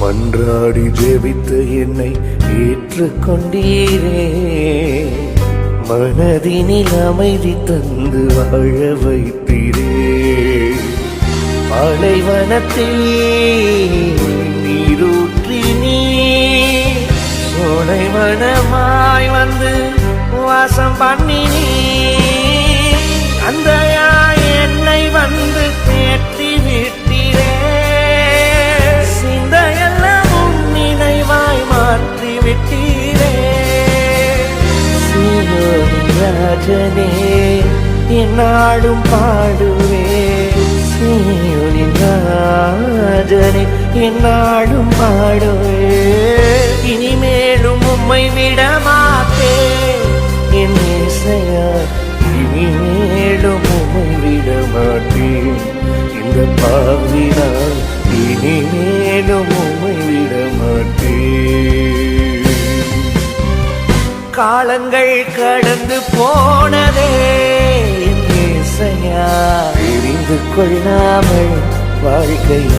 மன்றாடி ஜெபித்த என்னை ஏற்றுக்கொண்டீரே. மனதினில் அமைதி தந்து வாழ வைத்தீரே. அலைவனத்தில் நீரூற்றி சோலைவனமாய் வந்த ராஜனே என்னாடும் பாடுவே. சீயோனின் என்னாடும் பாடுவே. இனிமேலும் உம்மை விட என் இசையா இனிமேலும் உம்மை விடமாட்டேன் இந்த பாவினால் இனிமேலும் காலங்கள் கடந்து போனதே என் இசையா தெரிந்து கொள்ளாமல் வாழ்க்கை